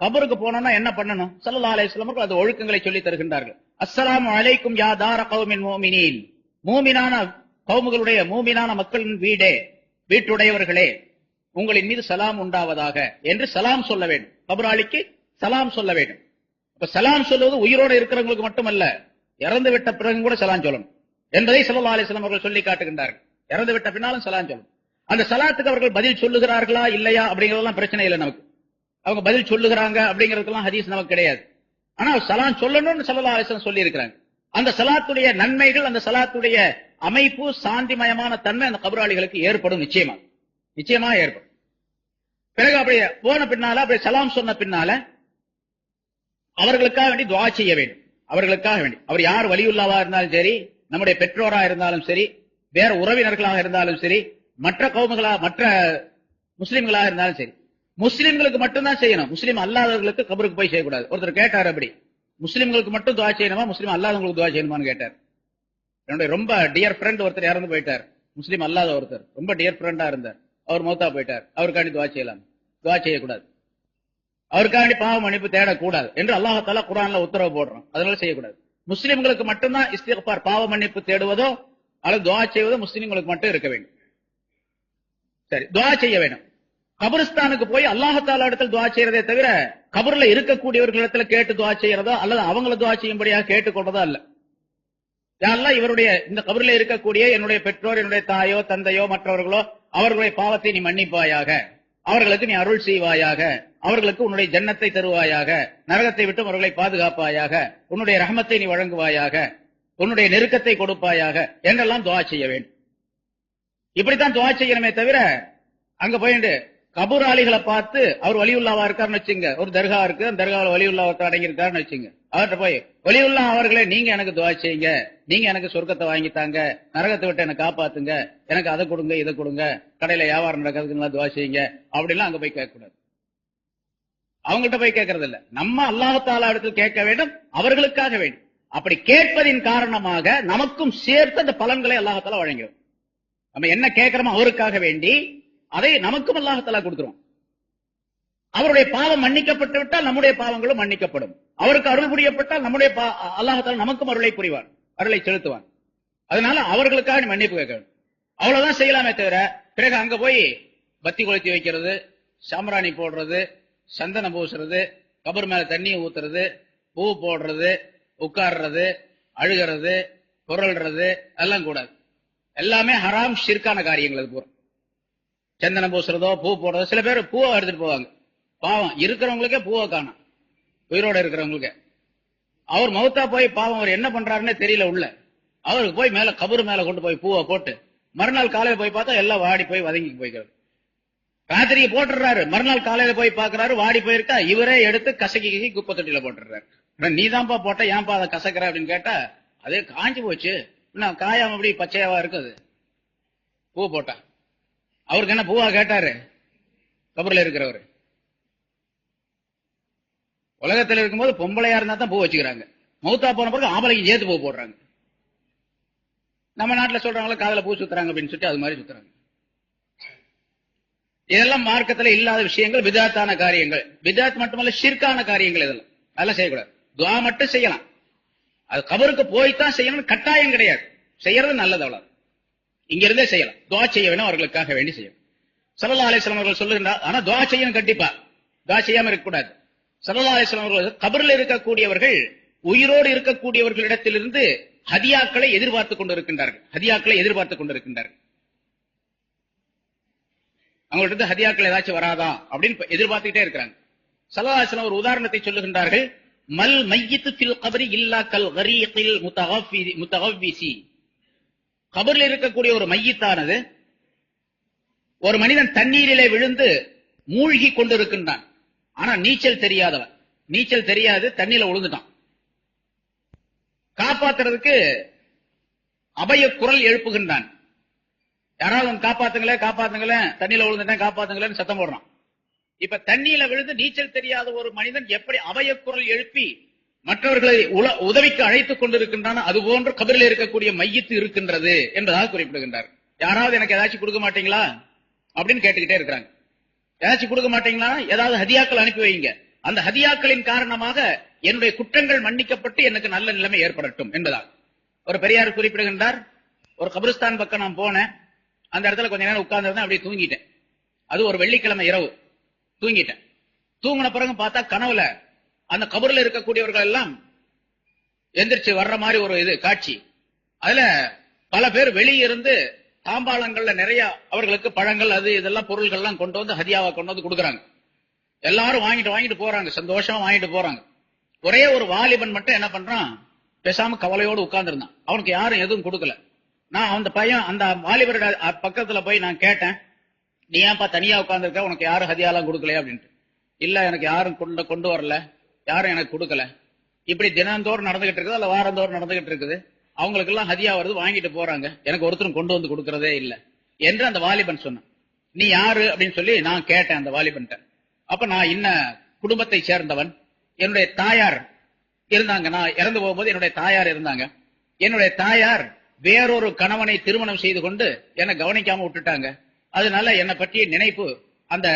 கபருக்கு போனோம்னா என்ன பண்ணணும்? சல்லா அலிஸ்லாமர்கள் அது ஒழுக்கங்களை சொல்லி தருகின்றார்கள். அஸ்லாம் அலைக்கும் யா தார கௌமின் மூமினீன். மூமினான கௌமுகளுடைய மூமினான மக்களின் வீடே வீட்டுடையவர்களே உங்களின் மீது சலாம் உண்டாவதாக என்று சலாம் சொல்ல வேண்டும். கபராளிக்கு சலாம் சொல்ல வேண்டும். இப்ப சலாம் சொல்லுவது உயிரோடு இருக்கிறவங்களுக்கு மட்டுமல்ல இறந்து விட்ட பிறகு கூட சலாம் சொல்லணும். என்பதை சல்லா அலைஹி அவர்கள் சொல்லி காட்டுகின்றார்கள். இறந்து விட்ட பின்னாலும் சலாம் சொல்லணும். அந்த சலாத்துக்கு அவர்கள் பதில் சொல்லுகிறார்களா இல்லையா அப்படிங்கறதெல்லாம் பிரச்சனை இல்லை நமக்கு. அவங்க பதில் சொல்லுகிறாங்க அப்படிங்கறதுக்கெல்லாம் ஹதீஸ் நமக்கு கிடையாது. ஆனா சலாம் சொல்லணும்னு ஸல்லல்லாஹு அலைஹி சொல்லி இருக்கிறாங்க அந்த சலாத்துடைய நன்மைகள் அந்த சலாத்துடைய அமைப்பு சாந்திமயமான தன்மை அந்த கபராளிகளுக்கு ஏற்படும் நிச்சயமா. நிச்சயமா ஏற்படும். பிறகு அப்படியே போன பின்னால அப்படி சலாம் சொன்ன பின்னால அவர்களுக்காக வேண்டி துவா செய்ய வேண்டும். அவர்களுக்காக வேண்டி. அவர் யார் வலியுல்லாவா இருந்தாலும் சரி நம்முடைய பெற்றோரா இருந்தாலும் சரி வேற உறவினர்களாக இருந்தாலும் சரி மற்ற கௌமுகளா மற்ற முஸ்லிம்களாக இருந்தாலும் சரி முஸ்லிம்களுக்கு மட்டும்தான் செய்யணும். முஸ்லீம் அல்லாதவர்களுக்கு கபருக்கு போய் செய்யக்கூடாது. ஒருத்தர் கேட்டார் அப்படி. முஸ்லிம்களுக்கு மட்டும் துவா செய்யணுமா? முஸ்லீம் அல்லாதவங்களுக்கு துவா செய்யணுமான்னு கேட்டார். என்னுடைய ரொம்ப டியர் ஃப்ரெண்ட் ஒருத்தர் இறந்து போயிட்டார். முஸ்லீம் அல்லாத ஒருத்தர். ரொம்ப டியர் ஃப்ரெண்டா இருந்தார். அவர் மௌத்தா போயிட்டார். அவருக்காண்டி துவா செய்யலாம். துவா செய்யக்கூடாது. அவருக்காண்டி பாவ மன்னிப்பு தேடக்கூடாது என்று அல்லாஹால குரான்ல உத்தரவு போடுறோம் அதனால செய்யக்கூடாது. முஸ்லிம்களுக்கு மட்டும்தான் இஸ்திகபார் பாவ மன்னிப்பு தேடுவதோ அல்லது துவா செய்வதோ முஸ்லிம்களுக்கு மட்டும் இருக்க வேண்டும். சரி துவா செய்ய வேண்டும். கபரிஸ்தானுக்கு போய் அல்லாஹால இடத்துல துவா செய்யறதே தவிர கபர்ல இருக்கக்கூடியவர்களிடத்துல கேட்டு துவா செய்யறதோ அல்லது அவங்கள துவா செய்யும்படியாக கேட்டுக்கொண்டதோ அல்ல. யாரெல்லாம் இவருடைய இந்த கபரில் இருக்கக்கூடிய என்னுடைய பெற்றோர் என்னுடைய தாயோ தந்தையோ மற்றவர்களோ அவர்களுடைய பாவத்தை நீ மன்னிப்பாயாக அவர்களுக்கு நீ அருள் செய்வாயாக அவர்களுக்கு உன்னுடைய ஜன்னத்தை தருவாயாக நரகத்தை விட்டு அவர்களை பாதுகாப்பாயாக உன்னுடைய ரகமத்தை நீ வழங்குவாயாக உன்னுடைய நெருக்கத்தை கொடுப்பாயாக என்றெல்லாம் துவா செய்ய வேண்டும். இப்படித்தான் துவா செய்யணுமே தவிர அங்க போயிட்டு கபூராளிகளை பார்த்து அவர் வலியுல்லாவா இருக்காருன்னு வச்சுங்க. ஒரு தர்கா இருக்கு அந்த தர்காவில் வலியுல்லா ஒருத்தர் அடங்கியிருக்காருன்னு வச்சுங்க. அவர்கிட்ட போய் வலியுல்லா அவர்களே நீங்க எனக்கு துவா செய்யுங்க. நீங்க எனக்கு சொர்க்கத்தை வாங்கித்தாங்க நரகத்தை விட்டு எனக்கு காப்பாத்துங்க. எனக்கு அதை கொடுங்க இதை கொடுங்க. கடையில வியாபாரம் நடக்கிறதுக்குலாம் துவா செய்யுங்க. அப்படிலாம் அங்க போய் கேட்கக்கூடாது. அவங்கள்ட்ட போய் கேட்கறது இல்ல நம்ம அல்லாஹால இடத்தில் கேட்க வேண்டும் அவர்களுக்காக வேண்டும். அப்படி கேட்பதின் காரணமாக நமக்கும் சேர்த்து அந்த பலன்களை அல்லாஹால வழங்கிறோம் நம்ம என்ன கேட்கிறோமோ அவருக்காக வேண்டி அதை நமக்கும் அல்லாஹத்தலா கொடுக்கிறோம். அவருடைய பாவம் மன்னிக்கப்பட்டு விட்டால் நம்முடைய பாவங்களும் மன்னிக்கப்படும். அவருக்கு அருள் புரியப்பட்டால் நம்முடைய அல்லாஹால நமக்கும் அருளை புரிவார் அருளை செலுத்துவான் அதனால அவர்களுக்காக மன்னிப்பு கேட்கணும். அவ்வளவுதான் செய்யலாமே தவிர பிறகு அங்க போய் பத்தி கொளுத்தி வைக்கிறது சாம்பிராணி போடுறது சந்தனம் பூசுறது கபர் மேல தண்ணி ஊத்துறது பூ போடுறது உட்கார்றது அழுகிறது குரல்றது எல்லாம் கூடாது. எல்லாமே ஹராம் ஷிர்கான காரியங்கள் அது பூரா. சந்தனம் பூசுறதோ பூ போடுறதோ சில பேர் பூவை எடுத்துட்டு போவாங்க. பாவம் இருக்கிறவங்களுக்கே பூவை காணும். உயிரோட இருக்கிறவங்களுக்கு. அவர் மௌத்தா போய் பாவம் அவர் என்ன பண்றாருன்னே தெரியல உள்ள. அவருக்கு போய் மேல கபரு மேல கொண்டு போய் பூவை போட்டு மறுநாள் காலையில போய் பார்த்தா எல்லாம் வாடி போய் வதங்கி போய்க்கிறது. ராத்திரி போட்டுறாரு மறுநாள் காலையில போய் பாக்குறாரு வாடி போயிருக்கா இவரே எடுத்து கசக்கி குப்பை தொட்டியில போட்டுறாரு நீதான்பா போட்ட ஏன்பா அதை கசக்கிற அப்படின்னு கேட்டா அதே காஞ்சி போச்சு. இன்னும் காயாம அப்படி பச்சையாவா இருக்குது? பூ போட்டா. அவருக்கு என்ன பூவா கேட்டாரு? கபர்ல இருக்கிறவர். உலகத்துல இருக்கும்போது பொம்பளையா இருந்தா தான் பூ வச்சுக்கிறாங்க. மௌத்தா போன பிறகு ஆம்பளைக்கு சேர்த்து பூ போடுறாங்க. நம்ம நாட்டுல சொல்றாங்களா காதல பூ சுத்துறாங்க அப்படின்னு சொல்லிட்டு அது மாதிரி சுத்துறாங்க. இதெல்லாம் மார்க்கத்துல இல்லாத விஷயங்கள் விதாத்தான காரியங்கள். விதாத் மட்டுமல்ல ஷிர்கான காரியங்கள் இதெல்லாம். அதெல்லாம் செய்யக்கூடாது. துவா மட்டும் செய்யலாம். அது கபருக்கு போய்தான் செய்யணும்னு கட்டாயம் கிடையாது. செய்யறது நல்லது அவ்வளவு இங்க இருந்தே செய்யலாம். துவா செய்ய வேணும் அவர்களுக்காக வேண்டி செய்யும் சல்லா அலிஸ்லாம் அவர்கள் சொல்லுகின்றார் ஆனா துவா செய்யணும் கண்டிப்பா. துவா செய்யாம இருக்கக்கூடாது. சல்லா அலிஸ்லாம் அவர்கள் கபரில் இருக்கக்கூடியவர்கள் உயிரோடு இருக்கக்கூடியவர்களிடத்திலிருந்து ஹதியாக்களை எதிர்பார்த்துக் கொண்டிருக்கின்றார்கள். ஹதியாக்களை எதிர்பார்த்துக் கொண்டிருக்கின்றார்கள். அவங்கள்ட்ட ஹதியாக்கள் ஏதாச்சும் வராதா அப்படின்னு எதிர்பார்த்துக்கிட்டே இருக்கிறாங்க. சல்லாஹ் ஒரு உதாரணத்தை சொல்லுகின்றார்கள் மல் மையத்து ஃபில் கபரி இல்லா கல் கரீகில் முத்தகவ்விசி கபரில் இருக்கக்கூடிய ஒரு மையத்தானது? ஒரு மனிதன் தண்ணீரிலே விழுந்து மூழ்கி கொண்டிருக்கின்றான். ஆனா நீச்சல் தெரியாதவன். நீச்சல் தெரியாது தண்ணியில விழுந்துட்டான் காப்பாத்துறதுக்கு அபய குரல் எழுப்புகின்றான். யாராவது காப்பாத்துங்களே காப்பாத்துங்களேன் தண்ணியில விழுந்துட்டேன் காப்பாத்துங்களேன்னு சத்தம் போடுறான். இப்ப தண்ணியில விழுந்து நீச்சல் தெரியாத ஒரு மனிதன் எப்படி அபய குரல் எழுப்பி மற்றவர்களை உதவிக்கு அழைத்துக் கொண்டிருக்கின்றான் அது போன்று கபரில் இருக்கக்கூடிய மையத்து இருக்கின்றது என்பதாக குறிப்பிடுகின்றார். யாராவது எனக்கு ஏதாச்சும் கொடுக்க மாட்டீங்களா? அப்படின்னு கேட்டுக்கிட்டே இருக்கிறாங்க. ஏதாச்சும் கொடுக்க மாட்டீங்களா? ஏதாவது ஹதியாக்கள் அனுப்பி வைங்க. அந்த ஹதியாக்களின் காரணமாக என்னுடைய குற்றங்கள் மன்னிக்கப்பட்டு எனக்கு நல்ல நிலைமை ஏற்படட்டும் என்பதா ஒரு பெரியார் குறிப்பிடுகின்றார் ஒரு கபிரிஸ்தான் பக்கம் நான் போனேன். அந்த இடத்துல கொஞ்ச நேரம் உட்கார்ந்து அப்படியே தூங்கிட்டேன். அது ஒரு வெள்ளிக்கிழமை இரவு. தூங்கிட்டேன். தூங்கின பிறகு பார்த்தா கனவுல அந்த கபர்ல இருக்கக்கூடியவர்கள் எல்லாம் எந்திரிச்சு வர்ற மாதிரி ஒரு இது காட்சி. அதுல பல பேர் வெளியே இருந்து தாம்பாளங்கள்ல நிறைய அவர்களுக்கு பழங்கள் அது இதெல்லாம் பொருள்கள்லாம் கொண்டு வந்து ஹதியாவை கொண்டு வந்து கொடுக்குறாங்க. எல்லாரும் வாங்கிட்டு வாங்கிட்டு போறாங்க. சந்தோஷமா வாங்கிட்டு போறாங்க. ஒரே ஒரு வாலிபன் மட்டும் என்ன பண்றான்? பேசாம கவலையோடு உட்கார்ந்துருந்தான். அவனுக்கு யாரும் எதுவும் கொடுக்கல. நான் அந்த பையன் அந்த வாலிபரோட பக்கத்துல போய் நான் கேட்டேன் நீ ஏன்பா தனியா உட்காந்துருக்க உனக்கு யாரும் ஹதியாலாம் கொடுக்கலையா? அப்படின்ட்டு. இல்ல எனக்கு யாரும் கொண்டு கொண்டு வரல. யாரும் எனக்கு கொடுக்கல. இப்படி தினந்தோறும் நடந்துகிட்டு இருக்குது அல்ல வாரந்தோறும் நடந்துகிட்டு இருக்குது. அவங்களுக்கு எல்லாம் ஹதியா வருது வாங்கிட்டு போறாங்க. எனக்கு ஒருத்தரும் கொண்டு வந்து கொடுக்கறதே இல்ல. என்று அந்த வாலிபன் சொன்னான். நீ யாரு அப்படின்னு சொல்லி நான் கேட்டேன் அந்த வாலிபன்ட்ட. அப்ப நான் இன்ன குடும்பத்தை சேர்ந்தவன். என்னுடைய தாயார் இருந்தாங்க. நான் இறந்து போகும்போது என்னுடைய தாயார் இருந்தாங்க. என்னுடைய தாயார் வேறொரு கணவனை திருமணம் செய்து கொண்டு என்னை கவனிக்காம விட்டுட்டாங்க. அதனால என்னை பற்றிய நினைப்பு அந்த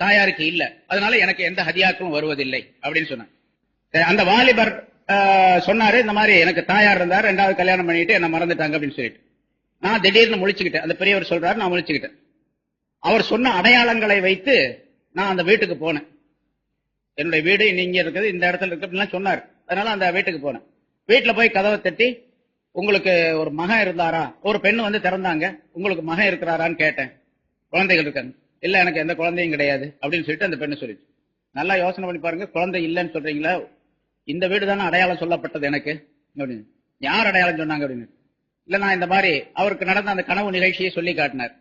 தாயாருக்கு இல்ல. அதனால எனக்கு எந்த ஹதியாக்களும் வருவதில்லை அப்படின்னு சொன்னாங்க. சரி, அந்த வாலிபர் சொன்னாரு இந்த மாதிரி எனக்கு தாயார் இருந்தார் ரெண்டாவது கல்யாணம் பண்ணிட்டு என்ன மறந்துட்டாங்க அப்படின்னு சொல்லிட்டு. நான் திடீர்னு முழிச்சுக்கிட்டேன். அந்த பெரியவர் சொல்றாரு நான் முழிச்சுக்கிட்டேன். அவர் சொன்ன அடையாளங்களை வைத்து நான் அந்த வீட்டுக்கு போனேன். என்னுடைய வீடு நீங்க இருக்குது இந்த இடத்துல இருக்கு அப்படின்லாம் சொன்னார். அதனால அந்த வீட்டுக்கு போனேன். வீட்டுல போய் கதவை தட்டி உங்களுக்கு ஒரு மகன் இருந்தாரா? ஒரு பெண் வந்து திறந்தாங்க. உங்களுக்கு மகன் இருக்கிறாரான்னு கேட்டேன். குழந்தைகள் இருக்காங்க. இல்ல எனக்கு எந்த குழந்தையும் கிடையாது அப்படின்னு சொல்லிட்டு அந்த பெண்ணு சொல்லிச்சு. நல்லா யோசனை பண்ணி பாருங்க குழந்தை இல்லைன்னு சொல்றீங்களா? இந்த வீடு தானே அடையாளம் சொல்லப்பட்டது எனக்கு அப்படின்னு. யார் அடையாளம் சொன்னாங்க? அப்படின்னு. இல்ல நான் இந்த மாதிரி அவருக்கு நடந்த அந்த கனவு நிகழ்ச்சியை சொல்லி காட்டினார்.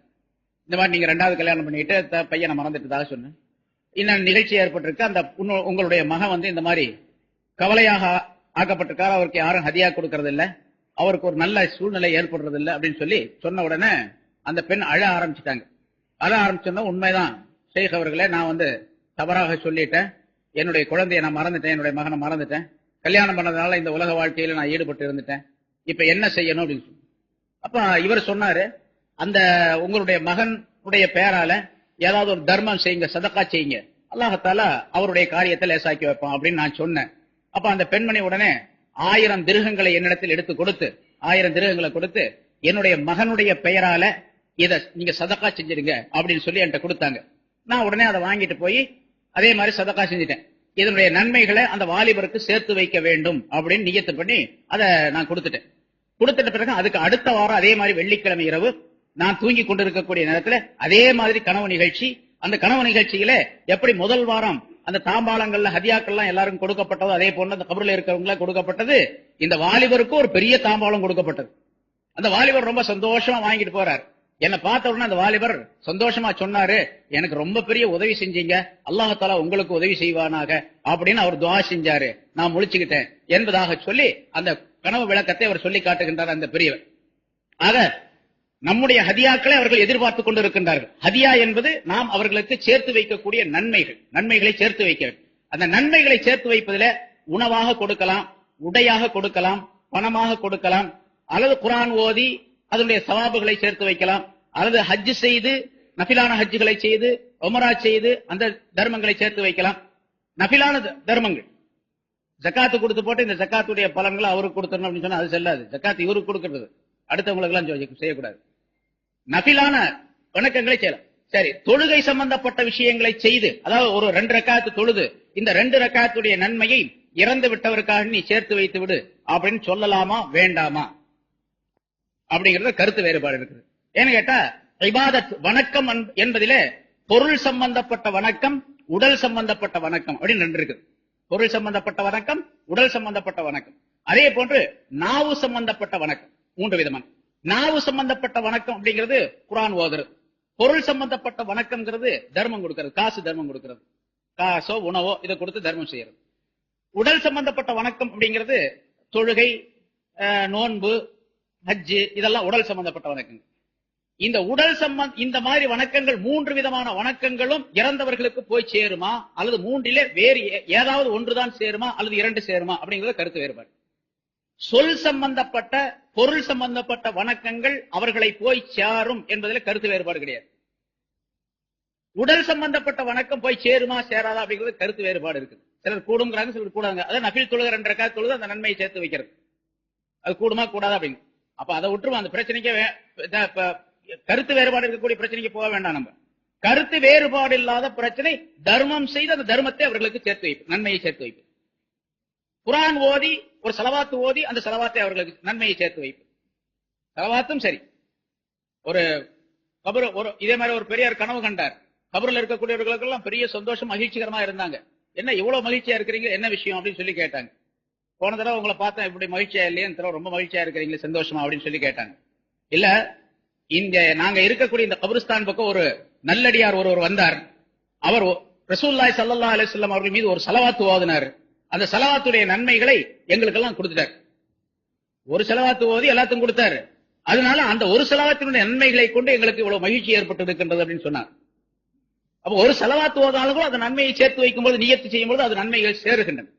இந்த மாதிரி நீங்க ரெண்டாவது கல்யாணம் பண்ணிட்டு பையனை மறந்துட்டதாக சொன்னேன். இன்னும் நிகழ்ச்சி ஏற்பட்டிருக்கு. அந்த உங்களுடைய மகன் வந்து இந்த மாதிரி கவலையாக ஆக்கப்பட்டிருக்காரு. அவருக்கு யாரும் ஹதியா கொடுக்கறது இல்ல அவருக்கு ஒரு நல்ல சூழ்நிலை ஏற்படுறது இல்லை அப்படின்னு சொல்லி சொன்ன உடனே அந்த பெண் அழ ஆரம்பிச்சிட்டாங்க. அழ ஆரம்பிச்சோன்னா உண்மைதான். ஷேக் அவர்களே நான் வந்து தவறாக சொல்லிட்டேன். என்னுடைய குழந்தையை நான் மறந்துட்டேன் என்னுடைய மகனை மறந்துட்டேன். கல்யாணம் பண்ணதுனால இந்த உலக வாழ்க்கையில நான் ஈடுபட்டு இருந்துட்டேன். இப்ப என்ன செய்யணும் அப்படின்னு சொல்லி. அப்ப இவர் சொன்னாரு அந்த உங்களுடைய மகனுடைய பேரால ஏதாவது ஒரு தர்மம் செய்யுங்க சதக்கா செய்யுங்க. அல்லாஹத்தால அவருடைய காரியத்தை லேசாக்கி வைப்பான் அப்படின்னு நான் சொன்னேன். அப்ப அந்த பெண்மணி உடனே ஆயிரம் திருகங்களை என்னிடத்தில் எடுத்து கொடுத்து ஆயிரம் திருகங்களை கொடுத்து என்னுடைய மகனுடைய பெயரால இத நீங்க சதக்கா செஞ்சிருங்க அப்படின்னு சொல்லி என்கிட்ட கொடுத்தாங்க. நான் உடனே அதை வாங்கிட்டு போய் அதே மாதிரி சதக்கா செஞ்சுட்டேன். இதனுடைய நன்மைகளை அந்த வாலிபருக்கு சேர்த்து வைக்க வேண்டும் அப்படின்னு நியத்து பண்ணி அதை நான் கொடுத்துட்டேன். கொடுத்துட்ட பிறகு அதுக்கு அடுத்த வாரம் அதே மாதிரி வெள்ளிக்கிழமை இரவு நான் தூங்கி கொண்டிருக்கக்கூடிய நேரத்துல அதே மாதிரி கனவு நிகழ்ச்சி. அந்த கனவு நிகழ்ச்சியில எப்படி முதல் வாரம் அந்த தாம்பாளங்கள்ல ஹதியாக்கள்லாம் எல்லாரும் கொடுக்கப்பட்டதோ அதே போல அந்த கபரில் இருக்கிறவங்கள கொடுக்கப்பட்டது. இந்த வாலிபருக்கு ஒரு பெரிய தாம்பாளம் கொடுக்கப்பட்டது. அந்த வாலிபர் ரொம்ப சந்தோஷமா வாங்கிட்டு போறாரு. என்ன பார்த்த உடனே அந்த வாலிபர் சந்தோஷமா சொன்னாரு எனக்கு ரொம்ப பெரிய உதவி செஞ்சீங்க. அல்லாஹாலா உங்களுக்கு உதவி செய்வானாக அப்படின்னு அவர் துவா செஞ்சாரு. நான் முழிச்சுக்கிட்டேன். என்பதாக சொல்லி அந்த கனவு விளக்கத்தை அவர் சொல்லி காட்டுகின்றார் அந்த பெரியவர். ஆக நம்முடைய ஹதியாக்களை அவர்கள் எதிர்பார்த்துக் கொண்டிருக்கின்றார்கள். ஹதியா என்பது நாம் அவர்களுக்கு சேர்த்து வைக்கக்கூடிய நன்மைகள். நன்மைகளை சேர்த்து வைக்க அந்த நன்மைகளை சேர்த்து வைப்பதில் உணவாக கொடுக்கலாம் உடையாக கொடுக்கலாம் பணமாக கொடுக்கலாம் அல்லது குரான் ஓதி அதனுடைய சவாபுகளை சேர்த்து வைக்கலாம். அல்லது ஹஜ் செய்து நபிலான ஹஜ்ஜுகளை செய்து ஒமரா செய்து அந்த தர்மங்களை சேர்த்து வைக்கலாம். நபிலான தர்மங்கள். ஜக்காத்து கொடுத்து போட்டு இந்த ஜக்காத்துடைய பலன்களை அவருக்கு கொடுத்துடணும் அப்படின்னு சொன்னா அது செல்லாது. ஜக்காத்து இவருக்கு கொடுக்கறது. அடுத்தவங்களுக்கு எல்லாம் செய்யக்கூடாது. நபிலான வணக்கங்களை செய்யலாம். சரி தொழுகை சம்பந்தப்பட்ட விஷயங்களை செய்து அதாவது ஒரு ரெண்டு ரக்காத்து தொழுது இந்த ரெண்டு ரக்காத்துடைய நன்மையை இறந்து விட்டவருக்காக நீ சேர்த்து வைத்து விடு அப்படின்னு சொல்லலாமா வேண்டாமா? அப்படிங்கறது கருத்து வேறுபாடு இருக்குது. ஏன்னு கேட்டா இபாதத் வணக்கம் என்ப- என்பதிலே பொருள் சம்பந்தப்பட்ட வணக்கம் உடல் சம்பந்தப்பட்ட வணக்கம் அப்படின்னு ரெண்டு இருக்குது. பொருள் சம்பந்தப்பட்ட வணக்கம் உடல் சம்பந்தப்பட்ட வணக்கம். அதே போன்று நாவு சம்பந்தப்பட்ட வணக்கம் மூன்று விதமான. நாவு சம்பந்தப்பட்ட வணக்கம் அப்படிங்கிறது குரான் ஓதுறது. பொருள் சம்பந்தப்பட்ட வணக்கம்ங்கிறது தர்மம் கொடுக்கிறது காசு தர்மம் கொடுக்கிறது. காசோ உணவோ இதை கொடுத்து தர்மம் செய்யறது. உடல் சம்பந்தப்பட்ட வணக்கம் அப்படிங்கிறது தொழுகை அஹ், நோன்பு ஹஜ்ஜு இதெல்லாம் உடல் சம்பந்தப்பட்ட வணக்கங்கள் இந்த உடல் சம்பந்த இந்த மாதிரி வணக்கங்கள் மூன்று விதமான வணக்கங்களும் இறந்தவர்களுக்கு போய் சேருமா? அல்லது மூன்றிலே வேறு ஏ- ஏதாவது ஒன்றுதான் சேருமா? அல்லது இரண்டு சேருமா? அப்படிங்கறது கருத்து வேறுபாடு. சொல் சம்பந்தப்பட்ட பொருள் சம்பந்தப்பட்ட வணக்கங்கள் அவர்களை போய் சேரும் என்பதில் கருத்து வேறுபாடு கிடையாது. உடல் சம்பந்தப்பட்ட வணக்கம் போய் சேருமா சேராதா அப்படிங்கிறது கருத்து வேறுபாடு இருக்கு சிலர் கூடுங்கிறாங்க சிலர் கூடாங்க அதான் நபில் தொழுகிற ரெண்டு ரக்காத் தொழுது அந்த நன்மையை சேர்த்து வைக்கிறது. அது கூடுமா கூடாதா அப்படிங்க அப்ப அதை விட்டுருவோம். அந்த பிரச்சனைக்கே இப்ப கருத்து வேறுபாடு இருக்கக்கூடிய பிரச்சனைக்கு போக வேண்டாம் நம்ம. கருத்து வேறுபாடு இல்லாத பிரச்சனை தர்மம் செய்து அந்த தர்மத்தை அவர்களுக்கு சேர்த்து வைப்பு நன்மையை சேர்த்து வைப்பு. குரான் ஓதி ஒரு செலவாத்து ஓதி அந்த செலவாத்தை அவர்களுக்கு நன்மையை சேர்த்து வைப்பு. செலவாத்தும் சரி. ஒரு கபர் ஒரு இதே மாதிரி ஒரு பெரியார் கனவு கண்டார். கபரில் இருக்கக்கூடியவர்களுக்கெல்லாம் பெரிய சந்தோஷம் மகிழ்ச்சிகரமா இருந்தாங்க. என்ன இவ்வளவு மகிழ்ச்சியா இருக்கிறீங்க? என்ன விஷயம்? அப்படின்னு சொல்லி கேட்டாங்க. போன தடவை உங்களை பார்த்தா இப்படி மகிழ்ச்சியா இல்லையா? இந்த தடவை ரொம்ப மகிழ்ச்சியா இருக்கிறீங்களே சந்தோஷமா அப்படின்னு சொல்லி கேட்டாங்க. இல்ல இங்க நாங்க இருக்கக்கூடிய இந்த கபிரிஸ்தான் பக்கம் ஒரு நல்லடியார் ஒருவர் வந்தார். அவர் ரசூல்லாய் சல்லா அலிஸ்லாம் அவர்கள் மீது ஒரு செலவாத்து ஓதினார். அந்த செலவாத்துடைய நன்மைகளை எங்களுக்கெல்லாம் கொடுத்துட்டார். ஒரு செலவாத்து ஓதி எல்லாத்துக்கும் கொடுத்தாரு. அதனால அந்த ஒரு செலவாத்தினுடைய நன்மைகளை கொண்டு எங்களுக்கு இவ்வளவு மகிழ்ச்சி ஏற்பட்டு இருக்கின்றது அப்படின்னு சொன்னார். அப்ப ஒரு செலவாத்து ஓதாலும் கூட அந்த நன்மையை சேர்த்து வைக்கும்போது நியத்து செய்யும்போது அது நன்மைகள் சேருகின்றன.